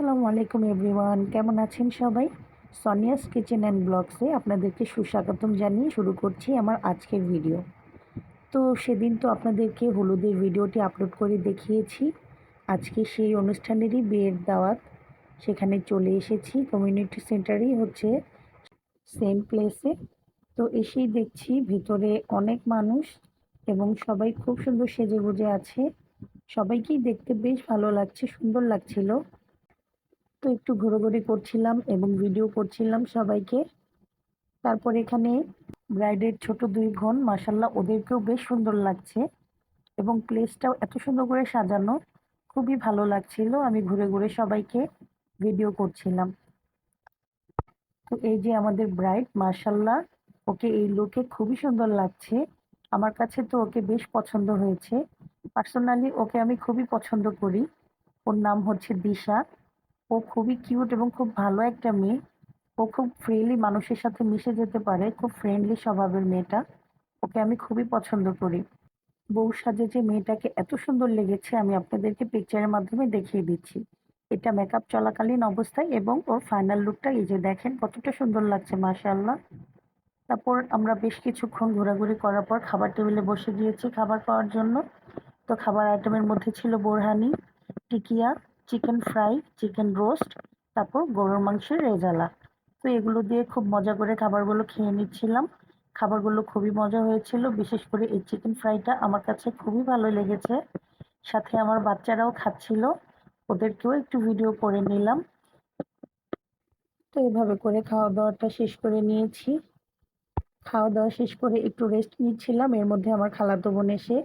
আসসালামু আলাইকুম এভরিওয়ান। কেমন আছেন সবাই? সনিয়াস কিচেন অ্যান্ড ব্লগসে আপনাদেরকে সুস্বাগতম জানিয়ে শুরু করছি আমার আজকের ভিডিও। তো সেদিন তো আপনাদেরকে হলুদের ভিডিওটি আপলোড করে দেখিয়েছি। আজকে সেই অনুষ্ঠানেরই বিয়ের দাওয়াত। সেখানে চলে এসেছি কমিউনিটি সেন্টারেই হচ্ছে সেম প্লেসে তো এসেই দেখছি ভিতরে অনেক মানুষ এবং সবাই খুব সুন্দর সেজে গুজে আছে। সবাইকেই দেখতে বেশ ভালো লাগছে, সুন্দর লাগছিল। তো একটু ঘোরাঘুরি করছিলাম এবং ভিডিও করছিলাম সবাইকে। তারপর এখানে ব্রাইডের ছোট দুই বোন মাসাল্লাহ ওদেরকেও বেশ সুন্দর লাগছে এবং প্লেসটাও এত সুন্দর করে সাজানো, খুবই ভালো লাগছিল। আমি ঘুরে ঘুরে সবাইকে ভিডিও করছিলাম। তো এই যে আমাদের ব্রাইড মার্শাল্লাহ ওকে এই লুকে খুবই সুন্দর লাগছে। আমার কাছে তো ওকে বেশ পছন্দ হয়েছে। পার্সোনালি ওকে আমি খুবই পছন্দ করি। ওর নাম হচ্ছে দিশা। ও খুবই কিউট এবং খুব ভালো একটা মেয়ে। ও খুব ফ্রিলি মানুষের সাথে মিশে যেতে পারে, খুব ফ্রেন্ডলি স্বভাবের মেয়েটা। ওকে আমি খুবই পছন্দ করি। বউ সাজে যে মেয়েটাকে এত সুন্দর লেগেছে, আমি আপনাদেরকে পিকচারের মাধ্যমে দেখিয়ে দিচ্ছি। এটা মেকআপ চলাকালীন অবস্থায় এবং ওর ফাইনাল লুকটা এই যে দেখেন, কতটা সুন্দর লাগছে, মাশাআল্লাহ। তারপর আমরা বেশ কিছুক্ষণ ঘোরাঘুরি করার পর খাবার টেবিলে বসে গিয়েছি খাবার খাওয়ার জন্য। তো খাবার আইটেমের মধ্যে ছিল borhani, tikia chicken fry, chicken roast, তারপর গরুর মাংসের রেজালা। তো এগুলো দিয়ে খুব মজা করে খাবারগুলো খেয়ে নিচ্ছিলাম। খাবারগুলো খুবই মজা হয়েছিল, বিশেষ করে এই চিকেন ফ্রাইটা আমার কাছে খুবই ভালো লেগেছে। সাথে আমার বাচ্চারাও খাচ্ছিল, ওদেরকেও একটু ভিডিও করে নিলাম। তো এভাবে করে খাওয়া দাওয়াটা শেষ করে নিয়েছি। খাওয়া দাওয়া শেষ করে একটু রেস্ট নিচ্ছিলাম, এর মধ্যে আমার খালাতো বোন এসে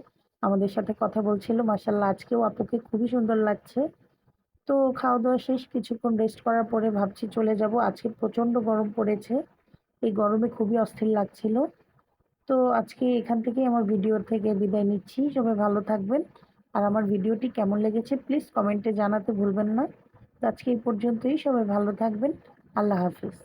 আমাদের সাথে কথা বলছিল। মাসাল্লাহ আজকেও আপুকে খুবই সুন্দর লাগছে। তো খাওয়া দাওয়া শেষ, কিছুক্ষণ রেস্ট করার পরে ভাবছি চলে যাব। আজকে প্রচণ্ড গরম পড়েছে। এই গরমে খুবই অস্থির লাগছিল। তো আজকে এখান থেকে আমার ভিডিও থেকে বিদায় নিচ্ছি। সবাই ভালো থাকবেন। আর আমার ভিডিওটি কেমন লেগেছে প্লিজ কমেন্টে জানাতে ভুলবেন না। আজকে এই পর্যন্তই। সবাই ভালো থাকবেন। আল্লাহ হাফিজ।